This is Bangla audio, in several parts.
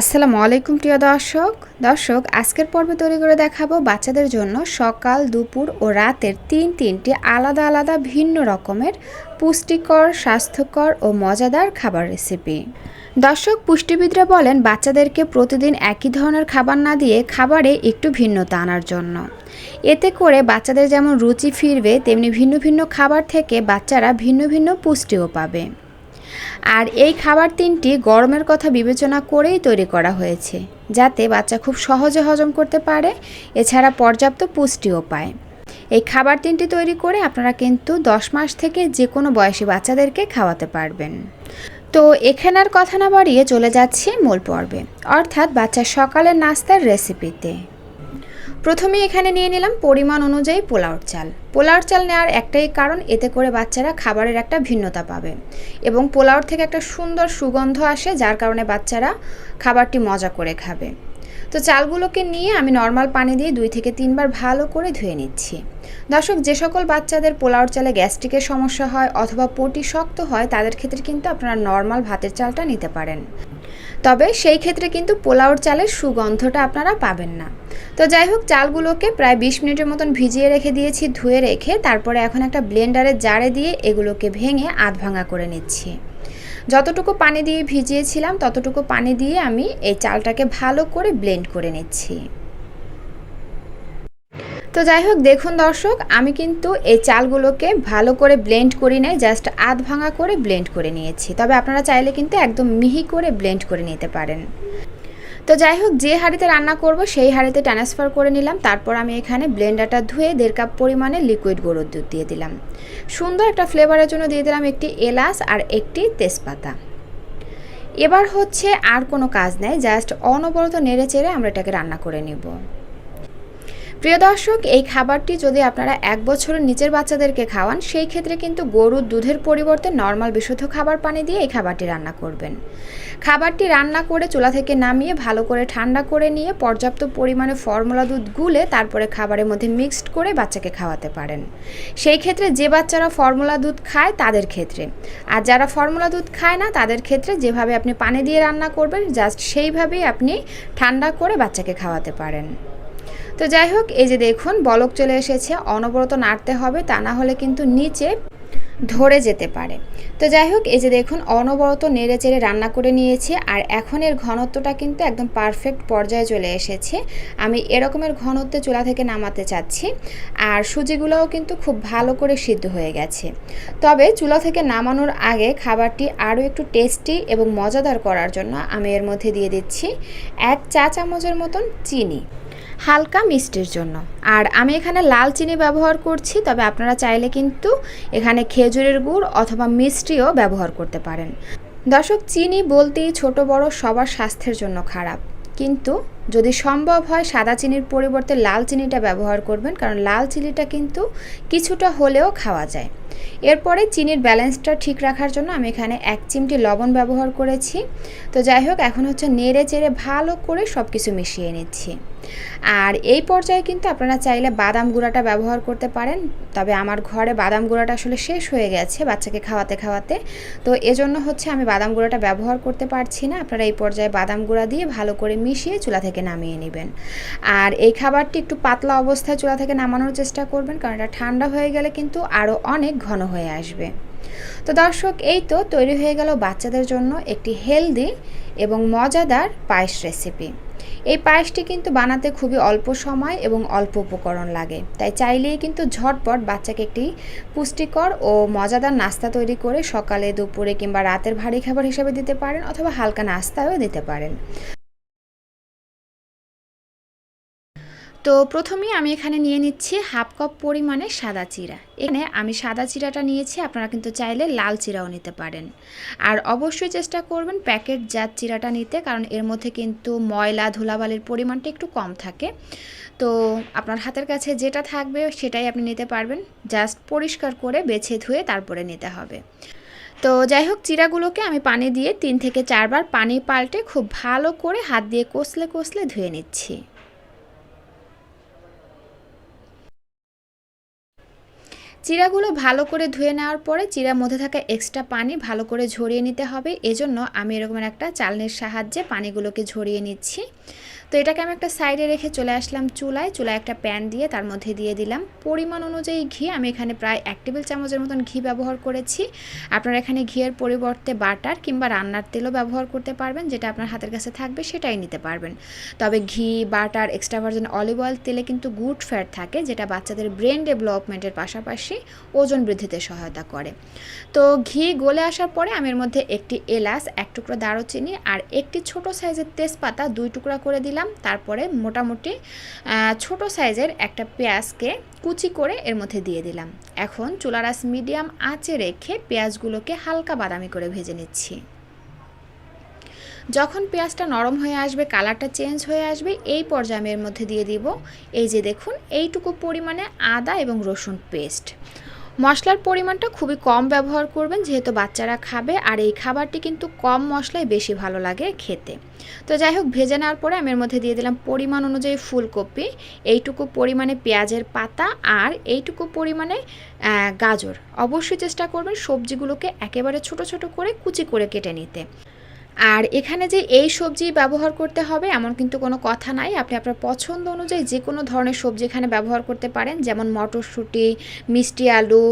আসসালামু আলাইকুম, প্রিয় দর্শক। দর্শক, আজকের পর্বে তৈরি করে দেখাবো বাচ্চাদের জন্য সকাল, দুপুর ও রাতের তিন তিনটি আলাদা আলাদা ভিন্ন রকমের পুষ্টিকর, স্বাস্থ্যকর ও মজাদার খাবার রেসিপি দর্শক, পুষ্টিবিদরা বলেন, বাচ্চাদেরকে প্রতিদিন একই ধরনের খাবার না দিয়ে খাবারে একটু ভিন্নতা আনার জন্য। এতে করে বাচ্চাদের যেমন রুচি ফিরবে, তেমনি ভিন্ন ভিন্ন খাবার থেকে বাচ্চারা ভিন্ন ভিন্ন পুষ্টিও পাবে। আর এই খাবার তিনটি গরমের কথা বিবেচনা করেই তৈরি করা হয়েছে, যাতে বাচ্চা খুব সহজে হজম করতে পারে, এছাড়া পর্যাপ্ত পুষ্টিও পায়। এই খাবার তিনটি তৈরি করে আপনারা কিন্তু দশ মাস থেকে যে কোনো বয়সী বাচ্চাদেরকে খাওয়াতে পারবেন। তো এখানে আর কথা না বাড়িয়ে চলে যাচ্ছি মূল পর্বে, অর্থাৎ বাচ্চার সকালের নাস্তার রেসিপিতে প্রথমে এখানে নিয়ে নিলাম পরিমাণ অনুযায়ী পোলাওর চাল। পোলাওর চাল নেওয়ার একটাই কারণ, এতে করে বাচ্চারা খাবারের একটা ভিন্নতা পাবে এবং পোলাওর থেকে একটা সুন্দর সুগন্ধ আসে, যার কারণে বাচ্চারা খাবারটি মজা করে খাবে। তো চালগুলোকে নিয়ে আমি নর্মাল পানি দিয়ে দুই থেকে তিনবার ভালো করে ধুয়ে নিচ্ছি। দর্শক, যে সকল বাচ্চাদের পোলাওর চালে গ্যাস্ট্রিকের সমস্যা হয় অথবা পটি শক্ত হয়, তাদের ক্ষেত্রে কিন্তু আপনারা নর্মাল ভাতের চালটা নিতে পারেন। তবে সেই ক্ষেত্রে কিন্তু পোলাওর চালের সুগন্ধটা আপনারা পাবেন না। তো যাই হোক, চালগুলোকে প্রায় বিশ মিনিটের মতন ভিজিয়ে রেখে দিয়েছি, ধুয়ে রেখে তারপরে এখন একটা ব্লেন্ডারের জারে দিয়ে এগুলোকে ভেঙে আধ ভাঙা করে নিচ্ছি। যতটুকু পানি দিয়ে ভিজিয়েছিলাম, ততটুকু পানি দিয়ে আমি এই চালটাকে ভালো করে ব্লেন্ড করে নিচ্ছি। তো যাই হোক, দেখুন দর্শক, আমি কিন্তু এই চালগুলোকে ভালো করে ব্লেন্ড করি নাই জাস্ট আধ ভাঙা করে ব্লেন্ড করে নিয়েছি। তবে আপনারা চাইলে কিন্তু একদম মিহি করে ব্লেন্ড করে নিতে পারেন। তো যাই হোক, যে হাঁড়িতে রান্না করব, সেই হাঁড়িতে ট্রান্সফার করে নিলাম। তারপর আমি এখানে ব্লেন্ডারটা ধুয়ে দেড় কাপ পরিমাণে লিকুইড গরুর দুধ দিয়ে দিলাম। সুন্দর একটা ফ্লেভারের জন্য দিয়ে দিলাম একটি এলাচ আর একটি তেজপাতা। এবার হচ্ছে আর কোনো কাজ নেই জাস্ট অনবরত নেড়ে চেড়ে আমরা এটাকে রান্না করে নেব। প্রিয় দর্শক, এই খাবারটি যদি আপনারা এক বছরের নিচের বাচ্চাদেরকে খাওয়ান, সেই ক্ষেত্রে কিন্তু গরুর দুধের পরিবর্তে নর্মাল বিশুদ্ধ খাবার পানি দিয়ে এই খাবারটি রান্না করবেন। খাবারটি রান্না করে চুলা থেকে নামিয়ে ভালো করে ঠান্ডা করে নিয়ে পর্যাপ্ত পরিমাণে ফর্মুলা দুধ গুলে তারপরে খাবারের মধ্যে মিক্সড করে বাচ্চাকে খাওয়াতে পারেন। সেই ক্ষেত্রে যে বাচ্চারা ফর্মুলা দুধ খায়, তাদের ক্ষেত্রে। আর যারা ফর্মুলা দুধ খায় না, তাদের ক্ষেত্রে যেভাবে আপনি পানি দিয়ে রান্না করবেন, জাস্ট সেইভাবেই আপনি ঠান্ডা করে বাচ্চাকে খাওয়াতে পারেন। তো যাই হোক, এই যে দেখুন, বলক চলে এসেছে, অনবরত নাড়তে হবে, তা না হলে কিন্তু নিচে ধরে যেতে পারে। তো যাই হোক, এই যে দেখুন, অনবরত নেড়ে চেড়ে রান্না করে নিয়েছি, আর এখন এর ঘনত্বটা কিন্তু একদম পারফেক্ট পর্যায়ে চলে এসেছে। আমি এরকমের ঘনত্বে চুলা থেকে নামাতে চাচ্ছি, আর সুজিগুলোও কিন্তু খুব ভালো করে সিদ্ধ হয়ে গেছে। তবে চুলা থেকে নামানোর আগে খাবারটি আরও একটু টেস্টি এবং মজাদার করার জন্য আমি এর মধ্যে দিয়ে দিচ্ছি এক চা চামচের মতন চিনি। হালকা মিষ্টির জন্য। আর আমি এখানে লাল চিনি ব্যবহার করছি, তবে আপনারা চাইলে কিন্তু এখানে খেজুরের গুড় অথবা মিষ্টিও ব্যবহার করতে পারেন। দর্শক, চিনি বলতেই ছোট বড় সবার স্বাস্থ্যের জন্য খারাপ। কিন্তু যদি সম্ভব হয়, সাদা চিনির পরিবর্তে লাল চিনিটা ব্যবহার করবেন, কারণ লাল চিনিটা কিন্তু কিছুটা হলেও খাওয়া যায়। এরপরে চিনির ব্যালেন্সটা ঠিক রাখার জন্য আমি এখানে এক চিমটি লবণ ব্যবহার করেছি। তো যাই হোক, এখন হচ্ছে নেড়ে চেড়ে ভালো করে সব কিছু মিশিয়ে নিচ্ছি। আর এই পর্যায়ে কিন্তু আপনারা চাইলে বাদাম গুঁড়াটা ব্যবহার করতে পারেন, তবে আমার ঘরে বাদাম গুঁড়াটা আসলে শেষ হয়ে গেছে বাচ্চাকে খাওয়াতে খাওয়াতে। তো এজন্য হচ্ছে আমি বাদাম গুঁড়াটা ব্যবহার করতে পারছি না, আপনারা এই পর্যায়ে বাদাম গুঁড়া দিয়ে ভালো করে মিশিয়ে চুলা থেকে নামিয়ে নেবেন। আর এই খাবারটি একটু পাতলা অবস্থায় চুলা থেকে নামানোর চেষ্টা করবেন, কারণ এটা ঠান্ডা হয়ে গেলে কিন্তু আরও অনেক ঘন হয়ে আসবে। তো দর্শক, এই তো তৈরি হয়ে গেল বাচ্চাদের জন্য একটি হেলদি এবং মজাদার পায়েস রেসিপি এই পায়েসটি কিন্তু বানাতে খুবই অল্প সময় এবং অল্প উপকরণ লাগে। তাই চাইলেই কিন্তু ঝটপট বাচ্চাকে একটি পুষ্টিকর ও মজাদার নাস্তা তৈরি করে সকালে, দুপুরে কিংবা রাতের ভারী খাবার হিসেবে দিতে পারেন অথবা হালকা নাস্তাও দিতে পারেন। তো প্রথমেই আমি এখানে নিয়ে নিচ্ছি হাফ কাপ পরিমাণে সাদা চিরা। এখানে আমি সাদা চিরাটা নিয়েছি, আপনারা কিন্তু চাইলে লাল চিরাও নিতে পারেন। আর অবশ্যই চেষ্টা করবেন প্যাকেট জাত চিরাটা নিতে, কারণ এর মধ্যে কিন্তু ময়লা, ধুলাবালির পরিমাণটা একটু কম থাকে। তো আপনার হাতের কাছে যেটা থাকবে সেটাই আপনি নিতে পারবেন। জাস্ট পরিষ্কার করে বেছে ধুয়ে তারপরে নিতে হবে। তো যাই হোক, চিরাগুলোকে আমি পানি দিয়ে তিন থেকে চারবার পানি পাল্টে খুব ভালো করে হাত দিয়ে কষলে কষলে ধুয়ে নিচ্ছি। চিরাগুলো ভালো করে ধুয়ে নেওয়ার পরে চিরার মধ্যে থাকা এক্সট্রা পানি ভালো করে ঝরিয়ে নিতে হবে। এজন্য আমি এরকম একটা চালনির সাহায্যে পানিগুলোকে ঝরিয়ে নিচ্ছি। তো এটাকে আমি একটা সাইডে রেখে চলে আসলাম চুলায়। চুলায় একটা প্যান দিয়ে তার মধ্যে দিয়ে দিলাম। পরিমাণ অনুযায়ী ঘি, আমি এখানে প্রায় এক টেবিল চামচের মতন ঘি ব্যবহার করেছি। আপনারা এখানে ঘিয়ের পরিবর্তে বাটার কিংবা রান্নার তেলও ব্যবহার করতে পারবেন, যেটা আপনার হাতের কাছে থাকবে সেটাই নিতে পারবেন। তবে ঘি, butter extra virgin olive oil তেলে কিন্তু গুড ফ্যাট থাকে, যেটা বাচ্চাদের ব্রেন ডেভেলপমেন্টের পাশাপাশি ওজন বৃদ্ধিতে সহায়তা করে। তো ঘি গলে আসার পরে আমি এর মধ্যে একটি এলাচ, এক টুকরো দারুচিনি আর একটি ছোট সাইজের তেজপাতা দুই টুকরা করে দিলাম। তারপরে মোটামুটি ছোট সাইজের একটা পেঁয়াজকে কুচি করে এর মধ্যে দিয়ে দিলাম। এখন চুলারাস মিডিয়াম আঁচে রেখে পেঁয়াজগুলোকে হালকা বাদামি করে ভেজে নিচ্ছি। যখন পেঁয়াজটা নরম হয়ে আসবে, কালারটা চেঞ্জ হয়ে আসবে, এই পর্যায়ে আমি এর মধ্যে দিয়ে দিব। এই যে দেখুন, এইটুকু পরিমাণে আদা এবং রসুন পেস্ট। মশলার পরিমাণটা খুবই কম ব্যবহার করবেন, যেহেতু বাচ্চারা খাবে, আর এই খাবারটি কিন্তু কম মশলায় বেশি ভালো লাগে খেতে। তো যাই হোক, ভেজে নেওয়ার পরে আমি এর মধ্যে দিয়ে দিলাম পরিমাণ অনুযায়ী ফুলকপি, এইটুকু পরিমাণে পেঁয়াজের পাতা আর এইটুকু পরিমাণে গাজর। অবশ্যই চেষ্টা করবেন সবজিগুলোকে একেবারে ছোট ছোট করে কুচি করে কেটে নিতে। আর এখানে যে এই সবজি ব্যবহার করতে হবে, এমন কিন্তু কোনো কথা নাই। আপনি আপনার পছন্দ অনুযায়ী যে কোনো ধরনের সবজি এখানে ব্যবহার করতে পারেন, যেমন মটরশুঁটি, মিষ্টি আলু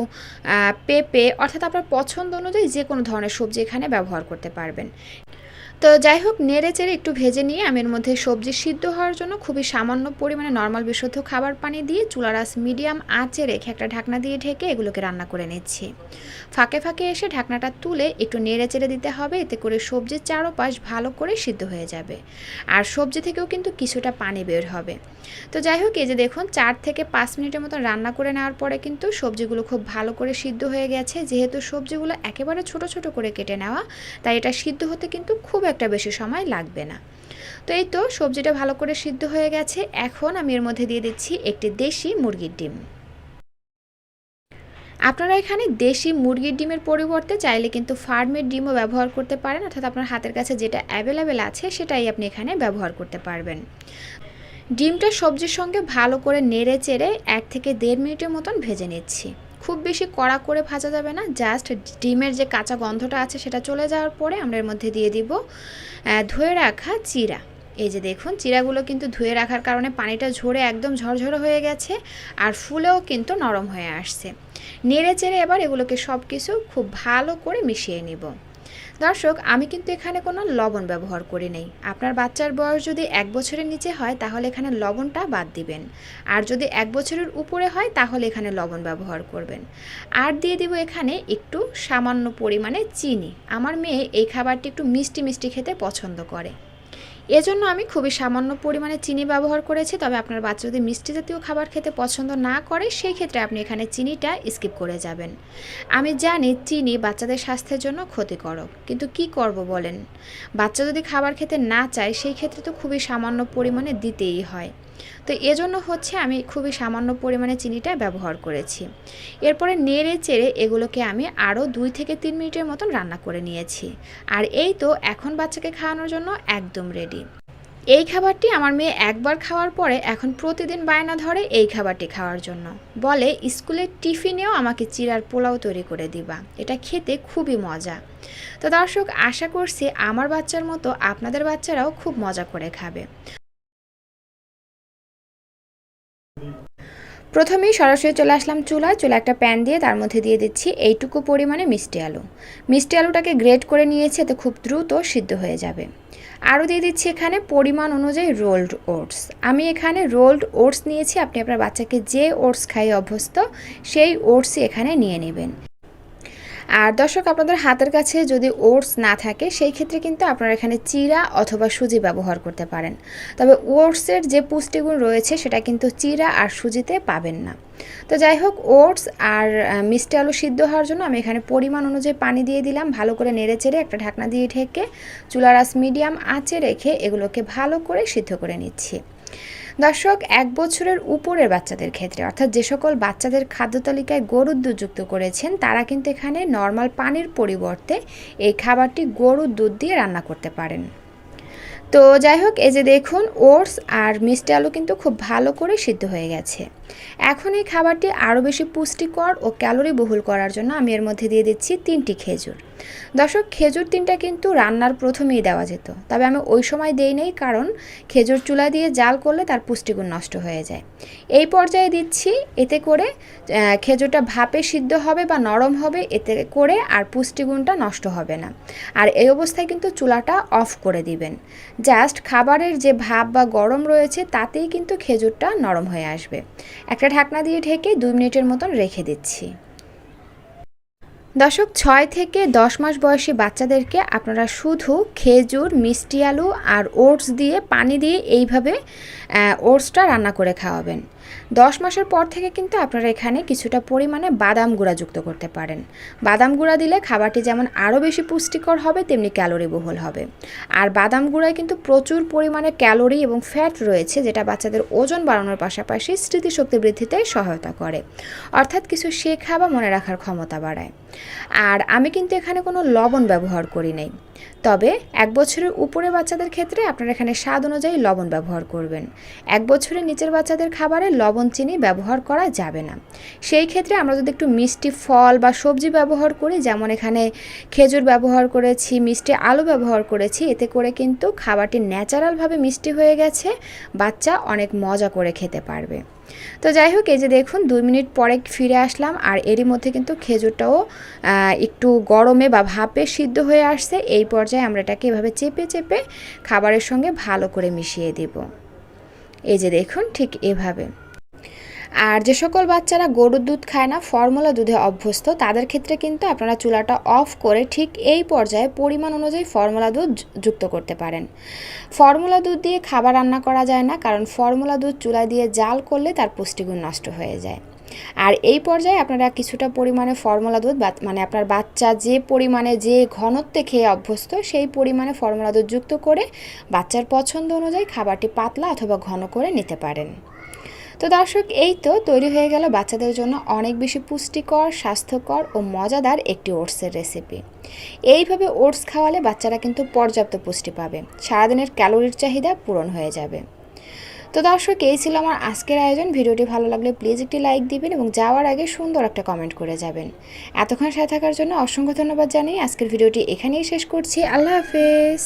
পেঁপে, অর্থাৎ আপনার পছন্দ অনুযায়ী যে কোনো ধরনের সবজি এখানে ব্যবহার করতে পারবেন। তো যাই হোক, নেড়ে চেড়ে একটু ভেজে নিয়ে আমি এর মধ্যে সবজি সিদ্ধ হওয়ার জন্য খুবই সামান্য পরিমাণে নর্মাল বিশুদ্ধ খাবার পানি দিয়ে চুলারাস মিডিয়াম আঁচে রেখে একটা ঢাকনা দিয়ে ঢেকে এগুলোকে রান্না করে নিচ্ছি। ফাঁকে ফাঁকে এসে ঢাকনাটা তুলে একটু নেড়ে চেড়ে দিতে হবে, এতে করে সবজির চারোপাশ ভালো করে সিদ্ধ হয়ে যাবে। আর সবজি থেকেও কিন্তু কিছুটা পানি বের হবে। তো যাই হোক, এই যে দেখুন, চার থেকে পাঁচ মিনিটের মতো রান্না করে নেওয়ার পরে কিন্তু সবজিগুলো খুব ভালো করে সিদ্ধ হয়ে গেছে। যেহেতু সবজিগুলো একেবারে ছোট ছোট করে কেটে নেওয়া, তাই এটা সিদ্ধ হতে কিন্তু খুব একটা বেশি সময় লাগবে না। তো এই তো সবজিটা ভালো করে সিদ্ধ হয়ে গেছে। এখন আমি এর মধ্যে দিয়ে দিচ্ছি একটি দেশি মুরগির ডিম। আপনারা এখানে দেশি মুরগির ডিমের পরিবর্তে চাইলে কিন্তু ফার্মের ডিমও ব্যবহার করতে পারেন, অর্থাৎ আপনার হাতের কাছে যেটা অ্যাভেলেবেল আছে সেটাই আপনি এখানে ব্যবহার করতে পারবেন। ডিমটা সবজির সঙ্গে ভালো করে নেড়ে চেড়ে এক থেকে দেড় মিনিটের মতন ভেজে নিচ্ছি। খুব বেশি কড়া করে ভাজা যাবে না জাস্ট ডিমের যে কাঁচা গন্ধটা আছে সেটা চলে যাওয়ার পরে আমরা এর মধ্যে দিয়ে দিব ধুয়ে রাখা চিরা। এই যে দেখুন, চিরাগুলো কিন্তু ধুয়ে রাখার কারণে পানিটা ঝরে একদম ঝরঝরে হয়ে গেছে আর ফুলেও কিন্তু নরম হয়ে আসছে। নেড়ে চেড়ে এবার এগুলোকে সব কিছু খুব ভালো করে মিশিয়ে নিব। দর্শক, আমি কিন্তু এখানে কোনো লবণ ব্যবহার করি নেই। আপনার বাচ্চার বয়স যদি এক বছরের নিচে হয়, তাহলে এখানে লবণটা বাদ দিবেন। আর যদি এক বছরের উপরে হয়, তাহলে এখানে লবণ ব্যবহার করবেন। আর দিয়ে দিব এখানে একটু সামান্য পরিমাণে চিনি। আমার মেয়ে এই খাবারটি একটু মিষ্টি মিষ্টি খেতে পছন্দ করে। এজন্য আমি খুবই সামান্য পরিমাণে চিনি ব্যবহার করেছি, তবে আপনার বাচ্চা যদি মিষ্টি জাতীয় খাবার খেতে পছন্দ না করে সেই ক্ষেত্রে আপনি এখানে চিনিটা স্কিপ করে যাবেন। আমি জানি চিনি বাচ্চাদের স্বাস্থ্যের জন্য ক্ষতিকারক কিন্তু কি করব বলেন? বাচ্চা যদি খাবার খেতে না চায় সেই ক্ষেত্রে তো খুবই সামান্য পরিমাণে দিতেই হয়। তো এজন্য হচ্ছে আমি খুবই সামান্য পরিমাণে চিনিটা ব্যবহার করেছি। এরপরে নেড়ে চেড়ে এগুলোকে আমি আরও দুই থেকে তিন মিনিটের মতন রান্না করে নিয়েছি। আর এই তো এখন বাচ্চাকে খাওয়ানোর জন্য একদম রেডি এই খাবারটি আমার মেয়ে একবার খাওয়ার পরে এখন প্রতিদিন বায়না ধরে এই খাবারটি খাওয়ার জন্য। বলে, স্কুলের টিফিনেও আমাকে চিরার পোলাও তৈরি করে দিবা। এটা খেতে খুবই মজা। তো দর্শক, আশা করছি আমার বাচ্চার মতো আপনাদের বাচ্চারাও খুব মজা করে খাবে। প্রথমেই সরাসরি চলে আসলাম চুলায়। চুলা একটা প্যান দিয়ে তার মধ্যে দিয়ে দিচ্ছি এইটুকু পরিমাণে মিষ্টি আলু। মিষ্টি আলুটাকে গ্রেট করে নিয়েছি, এতে খুব দ্রুত সিদ্ধ হয়ে যাবে। আরও দিয়ে দিচ্ছি এখানে পরিমাণ অনুযায়ী রোল্ড ওটস। আমি এখানে রোল্ড ওটস নিয়েছি, আপনি আপনার বাচ্চাকে যে ওটস খাই অভ্যস্ত, সেই ওটসই এখানে নিয়ে নেবেন। আর দর্শক, আপনাদের হাতের কাছে যদি ওটস না থাকে, সেই ক্ষেত্রে কিন্তু আপনারা এখানে চিরা অথবা সুজি ব্যবহার করতে পারেন। তবে ওটসের যে পুষ্টিগুণ রয়েছে, সেটা কিন্তু চিরা আর সুজিতে পাবেন না। তো যাই হোক, ওটস আর মিষ্টি আলু সিদ্ধ হওয়ার জন্য আমি এখানে পরিমাণ অনুযায়ী পানি দিয়ে দিলাম। ভালো করে নেড়ে চেড়ে একটা ঢাকনা দিয়ে ঢেকে চুলারাস মিডিয়াম আঁচে রেখে এগুলোকে ভালো করে সিদ্ধ করে নিচ্ছি। দর্শক, এক বছরের উপরের বাচ্চাদের ক্ষেত্রে, অর্থাৎ যে সকল বাচ্চাদের খাদ্য তালিকায় গরুর দুধ যুক্ত করেছেন, তারা কিন্তু এখানে নর্মাল পানির পরিবর্তে এই খাবারটি গরুর দুধ দিয়ে রান্না করতে পারেন। তো যাই হোক, এই যে দেখুন, ওটস আর মিষ্টি আলু কিন্তু খুব ভালো করে সিদ্ধ হয়ে গেছে। এখন এই খাবারটি আরও বেশি পুষ্টিকর ও ক্যালোরি বহুল করার জন্য আমি এর মধ্যে দিয়ে দিচ্ছি তিনটি খেজুর। দর্শক, খেজুর তিনটা কিন্তু রান্নার প্রথমেই দেওয়া যেত। তবে আমি ওই সময় দেই নেই কারণ খেজুর চুলা দিয়ে জাল করলে তার পুষ্টিগুণ নষ্ট হয়ে যায়। এই পর্যায়ে দিচ্ছি, এতে করে খেজুরটা ভাপে সিদ্ধ হবে বা নরম হবে, এতে করে আর পুষ্টিগুণটা নষ্ট হবে না। আর এই অবস্থায় কিন্তু চুলাটা অফ করে দিবেন। জাস্ট খাবারের যে ভাপ বা গরম রয়েছে, তাতেই কিন্তু খেজুরটা নরম হয়ে আসবে। একটা ঢাকনা দিয়ে ঢেকে দুই মিনিটের মতন রেখে দিচ্ছি। দশক ছয় থেকে দশ মাস বয়সী বাচ্চাদেরকে আপনারা শুধু খেজুর, মিষ্টি আলু আর ওটস দিয়ে, পানি দিয়ে এইভাবে ওটসটা রান্না করে খাওয়াবেন। দশ মাসের পর থেকে কিন্তু আপনারা এখানে কিছুটা পরিমাণে বাদাম গুঁড়া যুক্ত করতে পারেন। বাদাম গুঁড়া দিলে খাবারটি যেমন আরও বেশি পুষ্টিকর হবে, তেমনি ক্যালোরি বহুল হবে। আর বাদাম গুঁড়ায় কিন্তু প্রচুর পরিমাণে ক্যালোরি এবং ফ্যাট রয়েছে, যেটা বাচ্চাদের ওজন বাড়ানোর পাশাপাশি স্মৃতিশক্তি বৃদ্ধিতে সহায়তা করে। অর্থাৎ কিছু শেখা বা মনে রাখার ক্ষমতা বাড়ায়। আর আমি কিন্তু এখানে কোনো লবণ ব্যবহার করি নাই। তবে এক বছরের উপরে বাচ্চাদের ক্ষেত্রে আপনারা এখানে স্বাদ অনুযায়ী লবণ ব্যবহার করবেন। এক বছরের নিচের বাচ্চাদের খাবারে লবণ, চিনি ব্যবহার করা যাবে না। সেই ক্ষেত্রে আমরা যদি একটু মিষ্টি ফল বা সবজি ব্যবহার করি, যেমন এখানে খেজুর ব্যবহার করেছি, মিষ্টি আলু ব্যবহার করেছি, এতে করে কিন্তু খাবারটি ন্যাচারালভাবে মিষ্টি হয়ে গেছে, বাচ্চা অনেক মজা করে খেতে পারবে। তো যাই হোক, এই যে দেখুন, দুই মিনিট পরে ফিরে আসলাম, আর এরই মধ্যে কিন্তু খেজুরটাও একটু গরমে বা ভাপে সিদ্ধ হয়ে আসছে। এই পর্যায়ে আমরা এটাকে এভাবে চেপে চেপে খাবারের সঙ্গে ভালো করে মিশিয়ে দেব। এই যে দেখুন, ঠিক এভাবে। আর যে সকল বাচ্চারা গরুর দুধ খায় না, ফর্মুলা দুধে অভ্যস্ত, তাদের ক্ষেত্রে কিন্তু আপনারা চুলাটা অফ করে ঠিক এই পর্যায়ে পরিমাণ অনুযায়ী ফর্মুলা দুধ যুক্ত করতে পারেন। ফর্মুলা দুধ দিয়ে খাবার রান্না করা যায় না, কারণ ফর্মুলা দুধ চুলা দিয়ে জাল করলে তার পুষ্টিগুণ নষ্ট হয়ে যায়। আর এই পর্যায়ে আপনারা কিছুটা পরিমাণে ফর্মুলা দুধ মানে আপনার বাচ্চা যে পরিমাণে যে ঘনত্বে খেয়ে অভ্যস্ত, সেই পরিমাণে ফর্মুলা দুধ যুক্ত করে বাচ্চার পছন্দ অনুযায়ী খাবারটি পাতলা অথবা ঘন করে নিতে পারেন। তো দর্শক, এই তো তৈরি হয়ে গেল বাচ্চাদের জন্য অনেক বেশি পুষ্টিকর, স্বাস্থ্যকর ও মজাদার একটি ওটসের রেসিপি। এইভাবে ওটস খাওয়ালে বাচ্চারা কিন্তু পর্যাপ্ত পুষ্টি পাবে। সারাদিনের ক্যালোরির চাহিদা পূরণ হয়ে যাবে। তো দর্শক, এই ছিল আমার আজকের আয়োজন। ভিডিওটি ভালো লাগলে প্লিজ একটি লাইক দিবেন এবং যাওয়ার আগে সুন্দর একটা কমেন্ট করে যাবেন। এতক্ষণ সাথে থাকার জন্য অসংখ্য ধন্যবাদ জানিয়ে আজকের ভিডিওটি এখানেই শেষ করছি। আল্লাহ হাফেজ।